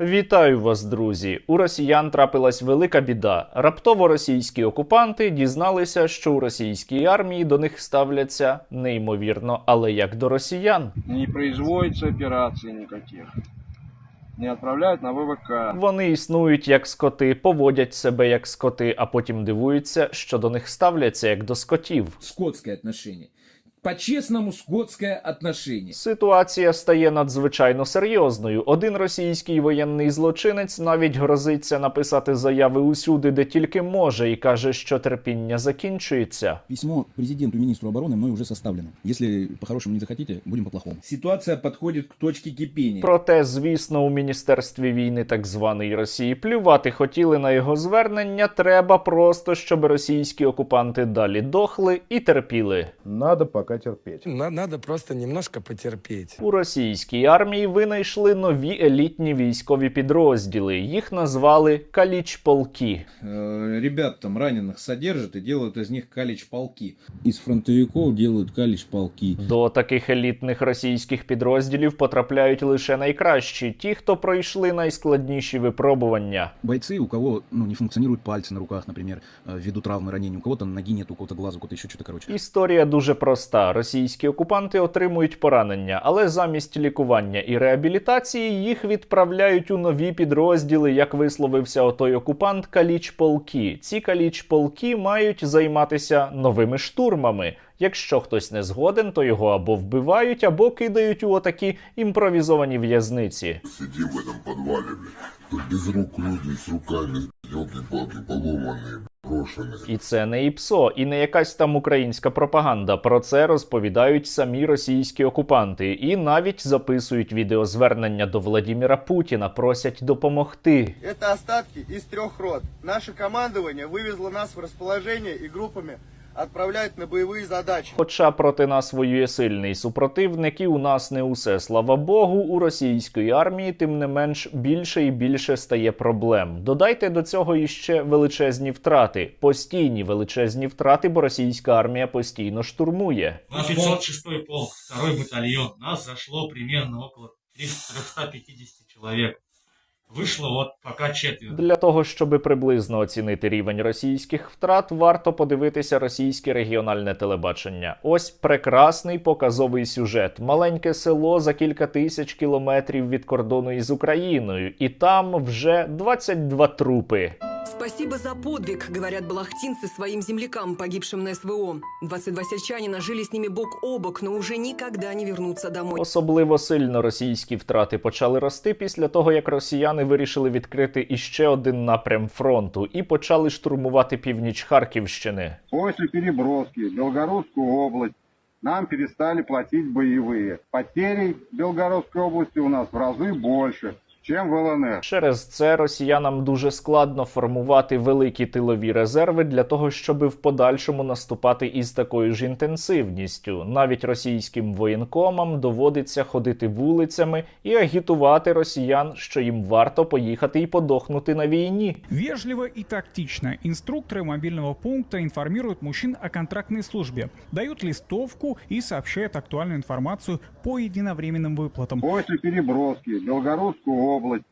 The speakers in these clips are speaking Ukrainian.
Вітаю вас, друзі! У росіян трапилась велика біда. Раптово російські окупанти дізналися, що у російській армії до них ставляться неймовірно, але як до росіян. Не производится операций никаких. Не отправляют на ВВК. Вони існують як скоти, поводять себе як скоти, а потім дивуються, що до них ставляться як до скотів. скотское отношение. По-честному скотское отношение. Ситуація стає надзвичайно серйозною. Один російський воєнний злочинець навіть грозиться написати заяви усюди, де тільки може, і каже, що терпіння закінчується. Письмо президенту и министру обороны мной уже составлено. Если по-хорошему не захотите, будем по-плохому. Ситуация подходит к точке кипения. Проте, звісно, у міністерстві війни так званої Росії плювати хотіли на його звернення. Треба просто, щоб російські окупанти далі дохли і терпіли. Надо пока терпеть. На- Надо просто немножко потерпеть. У російській армії винайшли нові елітні військові підрозділи. Їх назвали калічполки. Э, Ребят там раненых содержат и делают из них калич-полки. Из фронтовиков делают калиш полки. До таких елітних російських підрозділів потрапляють лише найкращі, ті, хто пройшли найскладніші випробування. Бойцы, у кого ну, не функционируют пальцы на руках, например, э, ввиду травмы, ранений, у кого-то ноги нет, у кого-то глаза, у кого-то еще что-то, короче. Історія дуже проста. Російські окупанти отримують поранення, але замість лікування і реабілітації їх відправляють у нові підрозділи, як висловився отой окупант каліч-полки. Ці каліч-полки мають займатися новими штурмами. Якщо хтось не згоден, то його або вбивають, або кидають у отакі імпровізовані в'язниці. Сидим в подвале, блядь. Без рук люди с руками, елки-палки, поломанные, брошенные. І це не ІПСО, і не якась там українська пропаганда. Про це розповідають самі російські окупанти, і навіть записують відеозвернення до Владіміра Путіна, просять допомогти. Это остатки из трех рот. Наше командование вывезло нас в расположение и группами отправляет на боевые задачи. Хоча проти нас воює сильний супротивник, і у нас не усе, слава Богу, у російської армії, тим не менш більше і більше стає проблем. Додайте до цього іще величезні втрати, постійні величезні втрати, бо російська армія постійно штурмує. На 506 полк, второй батальон. Нас зашло примерно около 350 человек. Вышло от поки четверо. Для того, щоб приблизно оцінити рівень російських втрат, варто подивитися російське регіональне телебачення. Ось прекрасний показовий сюжет. Маленьке село за кілька тисяч кілометрів від кордону із Україною, і там вже 22 трупи. Спасибо за подвиг, говорят балахтинцы своим землякам, погибшим на СВО. 22 сельчанина жили с ними бок о бок, но уже никогда не вернутся домой. Особливо сильно російські втрати почали рости після того, як росіяни вирішили відкрити іще один напрям фронту і почали штурмувати північ Харківщини. После переброски в Белгородскую область нам перестали платить боевые. Потерей в Белгородской области у нас в разы больше, чем в ЛНР. Через це росіянам дуже складно формувати великі тилові резерви для того, щоб в подальшому наступати із такою ж інтенсивністю. Навіть російським воєнкомам доводиться ходити вулицями і агітувати росіян, що їм варто поїхати і подохнути на війні. Вежливо и тактично инструкторы мобильного пункта информируют мужчин о контрактной службе, дают листовку и сообщают актуальную информацию по единовременным выплатам. После переброски в Белгородскую область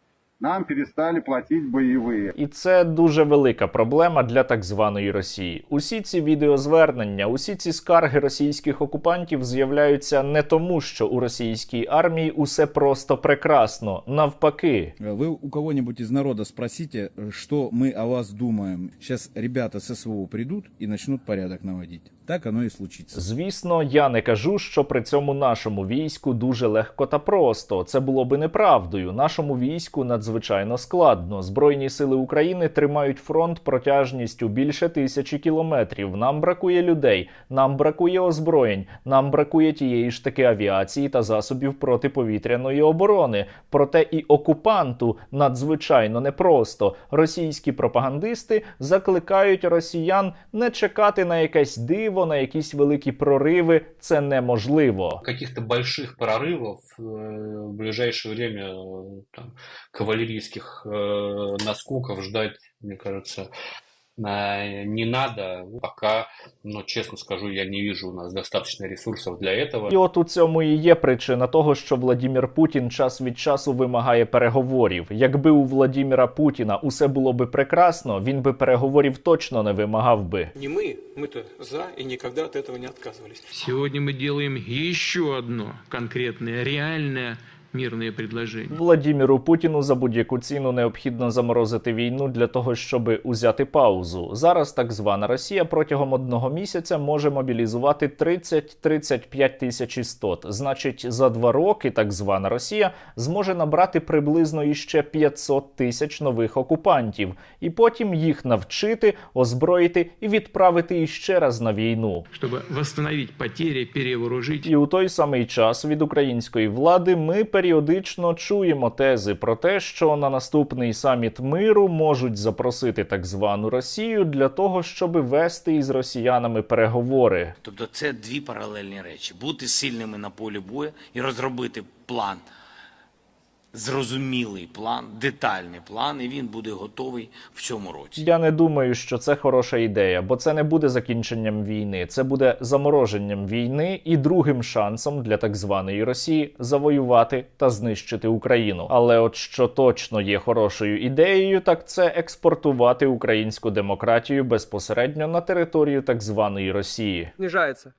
нам перестали платить боевые. І це дуже велика проблема для так званої Росії. Усі ці відеозвернення, усі ці скарги російських окупантів з'являються не тому, що у російській армії усе просто прекрасно. Навпаки, Э, Вы у кого-нибудь из народа спросите, э, что мы о вас думаем. Сейчас ребята с СВО придут и начнут порядок наводить. Так оно и случится. Звісно, я не кажу, що при цьому нашому війську дуже легко та просто. Це було би неправдою. Нашому війську надзвичайно складно. Збройні сили України тримають фронт протяжністю більше тисячі кілометрів. Нам бракує людей, нам бракує озброєнь, нам бракує тієї ж таки авіації та засобів протиповітряної оборони. Проте і окупанту надзвичайно непросто. Російські пропагандисти закликають росіян не чекати на якесь диво, на якісь великі прориви. Це неможливо. Каких-то больших прорывов э, в ближайшее время э, там, кавалерийских э, наскоков ждать, мне кажется, э, не надо. Ну, Пока, ну, честно скажу, я не вижу у нас достаточно ресурсов для этого. І от у цьому і є причина того, що Владімір Путін час від часу вимагає переговорів. Якби у Владіміра Путіна усе було би прекрасно, він би переговорів точно не вимагав би. Не мы, мы-то за и никогда от этого не отказывались. Сегодня мы делаем еще одно конкретное, реальное мирное предложение. Владіміру Путіну за будь-яку ціну необхідно заморозити війну для того, щоб узяти паузу. Зараз так звана Росія протягом одного місяця може мобілізувати 30-35 тисяч істот. Значить, за два роки так звана Росія зможе набрати приблизно іще 500 тисяч нових окупантів, і потім їх навчити, озброїти і відправити іще раз на війну. Чтобы восстановить потери, перевооружить. І у той самий час від української влади ми періодично чуємо тези про те, що на наступний саміт миру можуть запросити так звану Росію для того, щоб вести із росіянами переговори. Тобто це дві паралельні речі: бути сильними на полі бою і розробити план, зрозумілий план, детальний план, і він буде готовий в цьому році. Я не думаю, що це хороша ідея, бо це не буде закінченням війни, це буде замороженням війни і другим шансом для так званої Росії завоювати та знищити Україну. Але от що точно є хорошою ідеєю, так це експортувати українську демократію безпосередньо на територію так званої Росії. снижается.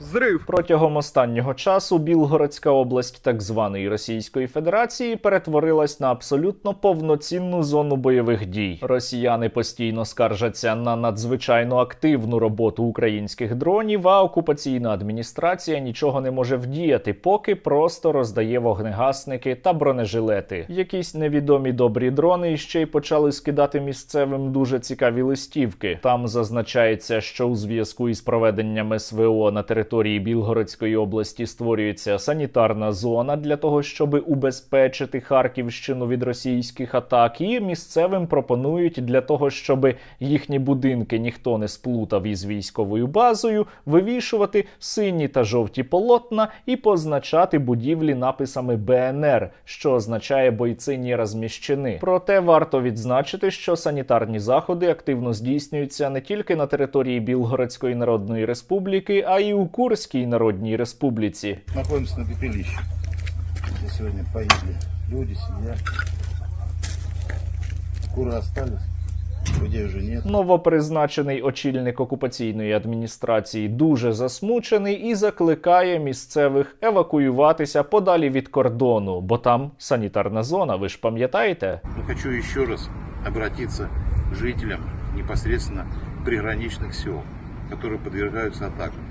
Взрыв. Протягом останнього часу Білгородська область так званої Російської Федерації перетворилась на абсолютно повноцінну зону бойових дій. Росіяни постійно скаржаться на надзвичайно активну роботу українських дронів, а окупаційна адміністрація нічого не може вдіяти, поки просто роздає вогнегасники та бронежилети. Якісь невідомі добрі дрони ще й почали скидати місцевим дуже цікаві листівки. Там зазначається, що у зв'язку із проведенням СВО на території Білгородської області створюється санітарна зона для того, щоб убезпечити Харківщину від російських атак. І місцевим пропонують для того, щоб їхні будинки ніхто не сплутав із військовою базою, вивішувати сині та жовті полотна і позначати будівлі написами БНР, що означає бойці не розміщені. Проте варто відзначити, що санітарні заходи активно здійснюються не тільки на території Білгородської Народної Республіки, а й у Курській Народній Республіці. Находимся на пепелище. Где сегодня погибли люди, семья. Куры остались, людей уже нет. Новопризначений очільник окупаційної адміністрації дуже засмучений і закликає місцевих евакуюватися подалі від кордону, бо там санітарна зона. Ви ж пам'ятаєте? Но хочу еще раз обратиться к жителям непосредственно приграничных сел, которые подвергаются атакам.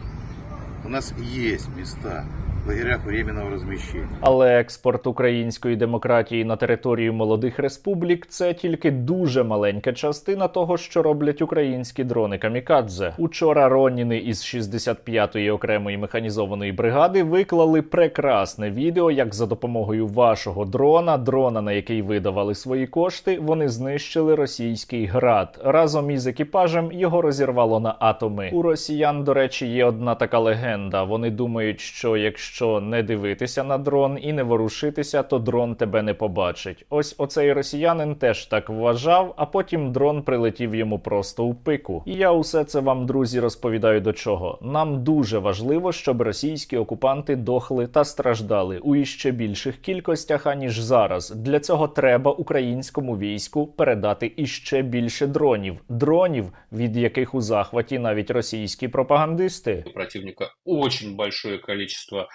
У нас есть места лагерях временного размещения. Але експорт української демократії на територію молодих республік це тільки дуже маленька частина того, що роблять українські дрони камікадзе. Учора Роніни із 65-ї окремої механізованої бригади виклали прекрасне відео, як за допомогою вашого дрона, дрона, на який видавали свої кошти, вони знищили російський град. Разом із екіпажем його розірвало на атоми. У росіян, до речі, є одна така легенда. Вони думають, що якщо не дивитися на дрон і не ворушитися, то дрон тебе не побачить. Ось оцей росіянин теж так вважав, а потім дрон прилетів йому просто у пику. І я усе це вам, друзі, розповідаю до чого. Нам дуже важливо, щоб російські окупанти дохли та страждали у іще більших кількостях, аніж зараз. Для цього треба українському війську передати іще більше дронів, дронів, від яких у захваті навіть російські пропагандисти. У противника большое количество э,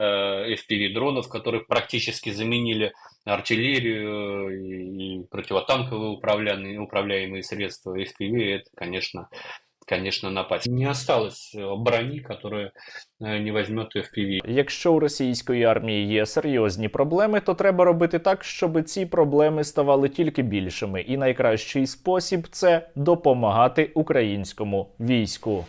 FPV-дронов, которые практически заменили артиллерию и, и противотанковые управляемые, управляемые средства FPV. Это, конечно, конечно, напасть. Не осталось э, брони, которая э, не возьмет FPV. Якщо у російської армії є серйозні проблеми, то треба робити так, щоб ці проблеми ставали тільки більшими. І найкращий спосіб це допомагати українському війську.